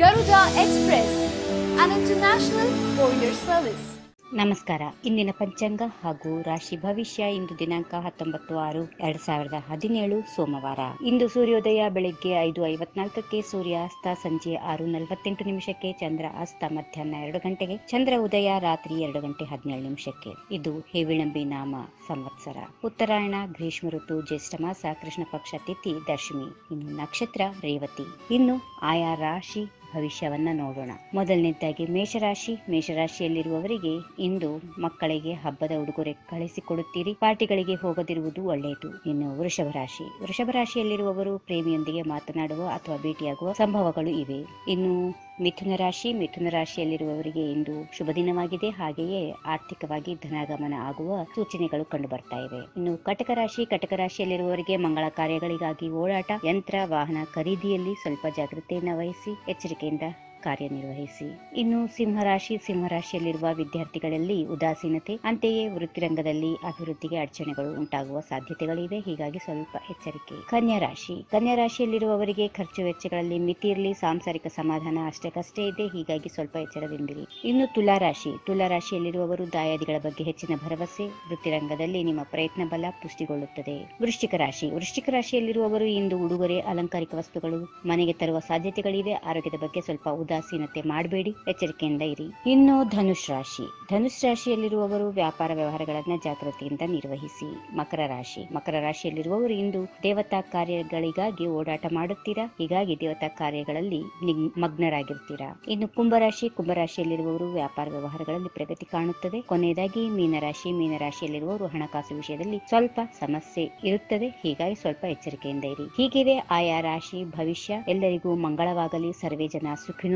Garuda express and international courier service. ನಮಸ್ಕಾರ. ಇಂದಿನ ಪಂಚಾಂಗ ಹಾಗೂ ರಾಶಿ ಭವಿಷ್ಯ ಇಂದು ದಿನಾಂಕ ಹತ್ತೊಂಬತ್ತು ಆರು ಎರಡ್ ಸಾವಿರದ ಹದಿನೇಳು ಸೋಮವಾರ. ಇಂದು ಸೂರ್ಯೋದಯ ಬೆಳಿಗ್ಗೆ ಐದು ಐವತ್ನಾಲ್ಕಕ್ಕೆ ಸೂರ್ಯಾಸ್ತ ಸಂಜೆ ಆರು ನಲವತ್ತೆಂಟು ನಿಮಿಷಕ್ಕೆ, ಚಂದ್ರ ಅಸ್ತ ಮಧ್ಯಾಹ್ನ ಎರಡು ಗಂಟೆಗೆ, ಚಂದ್ರ ಉದಯ ರಾತ್ರಿ ಎರಡು ಗಂಟೆ ಹದಿನೇಳು ನಿಮಿಷಕ್ಕೆ. ಇದು ಹೇವಿಳಂಬಿ ನಾಮ ಸಂವತ್ಸರ. ಉತ್ತರಾಯಣ, ಗ್ರೀಷ್ಮ ಋತು, ಜ್ಯೇಷ್ಠ ಮಾಸ, ಕೃಷ್ಣ ಪಕ್ಷ ತಿಥಿ, ದಶಮಿ, ಇನ್ನು ನಕ್ಷತ್ರ, ರೇವತಿ. ಇನ್ನು ಆಯಾ ರಾಶಿ ಭವಿಷ್ಯವನ್ನ ನೋಡೋಣ. ಮೊದಲನೇದಾಗಿ ಮೇಷರಾಶಿ. ಮೇಷರಾಶಿಯಲ್ಲಿರುವವರಿಗೆ ಇಂದು ಮಕ್ಕಳಿಗೆ ಹಬ್ಬದ ಉಡುಗೊರೆ ಕಳಿಸಿಕೊಡುತ್ತೀರಿ. ಪಾರ್ಟಿಗಳಿಗೆ ಹೋಗದಿರುವುದು ಒಳ್ಳೆಯದು. ಇನ್ನು ವೃಷಭ ರಾಶಿ ವೃಷಭ ರಾಶಿಯಲ್ಲಿರುವವರು ಪ್ರೇಮಿಯೊಂದಿಗೆ ಮಾತನಾಡುವ ಅಥವಾ ಭೇಟಿಯಾಗುವ ಸಂಭವಗಳು ಇವೆ. ಇನ್ನು ಮಿಥುನ ರಾಶಿ, ಮಿಥುನ ರಾಶಿಯಲ್ಲಿರುವವರಿಗೆ ಇಂದು ಶುಭ ದಿನವಾಗಿದೆ. ಹಾಗೆಯೇ ಆರ್ಥಿಕವಾಗಿ ಧನಾಗಮನ ಆಗುವ ಸೂಚನೆಗಳು ಕಂಡು ಬರ್ತಾ ಇವೆ. ಇನ್ನು ಕಟಕ ರಾಶಿ, ಕಟಕ ರಾಶಿಯಲ್ಲಿರುವವರಿಗೆ ಮಂಗಳ ಕಾರ್ಯಗಳಿಗಾಗಿ ಓಡಾಟ, ಯಂತ್ರ, ವಾಹನ ಖರೀದಿಯಲ್ಲಿ ಸ್ವಲ್ಪ ಜಾಗೃತೆಯನ್ನು ವಹಿಸಿ ಎಚ್ಚರಿಕೆಯಿಂದ ಕಾರ್ಯನಿರ್ವಹಿಸಿ. ಇನ್ನು ಸಿಂಹರಾಶಿ, ಸಿಂಹರಾಶಿಯಲ್ಲಿರುವ ವಿದ್ಯಾರ್ಥಿಗಳಲ್ಲಿ ಉದಾಸೀನತೆ, ಅಂತೆಯೇ ವೃತ್ತಿರಂಗದಲ್ಲಿ ಅಭಿವೃದ್ಧಿಗೆ ಅಡಚಣೆಗಳು ಉಂಟಾಗುವ ಸಾಧ್ಯತೆಗಳಿವೆ. ಹೀಗಾಗಿ ಸ್ವಲ್ಪ ಎಚ್ಚರಿಕೆ. ಕನ್ಯಾ ರಾಶಿ ಕನ್ಯಾ ರಾಶಿಯಲ್ಲಿರುವವರಿಗೆ ಖರ್ಚು ವೆಚ್ಚಗಳಲ್ಲಿ ಮಿತಿ ಇರಲಿ ಸಾಂಸಾರಿಕ ಸಮಾಧಾನ ಅಷ್ಟಕ್ಕಷ್ಟೇ ಇದೆ. ಹೀಗಾಗಿ ಸ್ವಲ್ಪ ಎಚ್ಚರದಿಂದಿರಿ. ಇನ್ನು ತುಲಾ ರಾಶಿ ತುಲಾ ರಾಶಿಯಲ್ಲಿರುವವರು ದಾಯಾದಿಗಳ ಬಗ್ಗೆ ಹೆಚ್ಚಿನ ಭರವಸೆ. ವೃತ್ತಿರಂಗದಲ್ಲಿ ನಿಮ್ಮ ಪ್ರಯತ್ನ ಬಲ ಪುಷ್ಟಿಗೊಳ್ಳುತ್ತದೆ. ವೃಶ್ಚಿಕ ರಾಶಿ. ವೃಶ್ಚಿಕ ರಾಶಿಯಲ್ಲಿರುವವರು ಇಂದು ಉಡುಗೊರೆ, ಅಲಂಕಾರಿಕ ವಸ್ತುಗಳು ಮನೆಗೆ ತರುವ ಸಾಧ್ಯತೆಗಳಿವೆ. ಆರೋಗ್ಯದ ಬಗ್ಗೆ ಸ್ವಲ್ಪ ಉದಾಸೀನತೆ ಮಾಡಬೇಡಿ, ಎಚ್ಚರಿಕೆಯಿಂದ ಇರಿ. ಇನ್ನು ಧನುಷ್ ರಾಶಿ. ಧನುಷ್ ರಾಶಿಯಲ್ಲಿರುವವರು ವ್ಯಾಪಾರ ವ್ಯವಹಾರಗಳನ್ನ ಜಾಗೃತಿಯಿಂದ ನಿರ್ವಹಿಸಿ. ಮಕರ ರಾಶಿ. ಮಕರ ರಾಶಿಯಲ್ಲಿರುವವರು ಇಂದು ದೇವತಾ ಕಾರ್ಯಗಳಿಗಾಗಿ ಓಡಾಟ ಮಾಡುತ್ತೀರಾ? ಹೀಗಾಗಿ ದೇವತಾ ಕಾರ್ಯಗಳಲ್ಲಿ ಮಗ್ನರಾಗಿರ್ತೀರಾ? ಇನ್ನು ಕುಂಭರಾಶಿ ಕುಂಭರಾಶಿಯಲ್ಲಿರುವವರು ವ್ಯಾಪಾರ ವ್ಯವಹಾರಗಳಲ್ಲಿ ಪ್ರಗತಿ ಕಾಣುತ್ತದೆ. ಕೊನೆಯದಾಗಿ ಮೀನರಾಶಿ ಮೀನರಾಶಿಯಲ್ಲಿರುವವರು ಹಣಕಾಸು ವಿಷಯದಲ್ಲಿ ಸ್ವಲ್ಪ ಸಮಸ್ಯೆ ಇರುತ್ತದೆ. ಹೀಗಾಗಿ ಸ್ವಲ್ಪ ಎಚ್ಚರಿಕೆಯಿಂದ ಇರಿ. ಹೀಗಿದೆ ಆಯಾ ರಾಶಿ ಭವಿಷ್ಯ. ಎಲ್ಲರಿಗೂ ಮಂಗಳವಾಗಲಿ. ಸರ್ವೇ ಜನ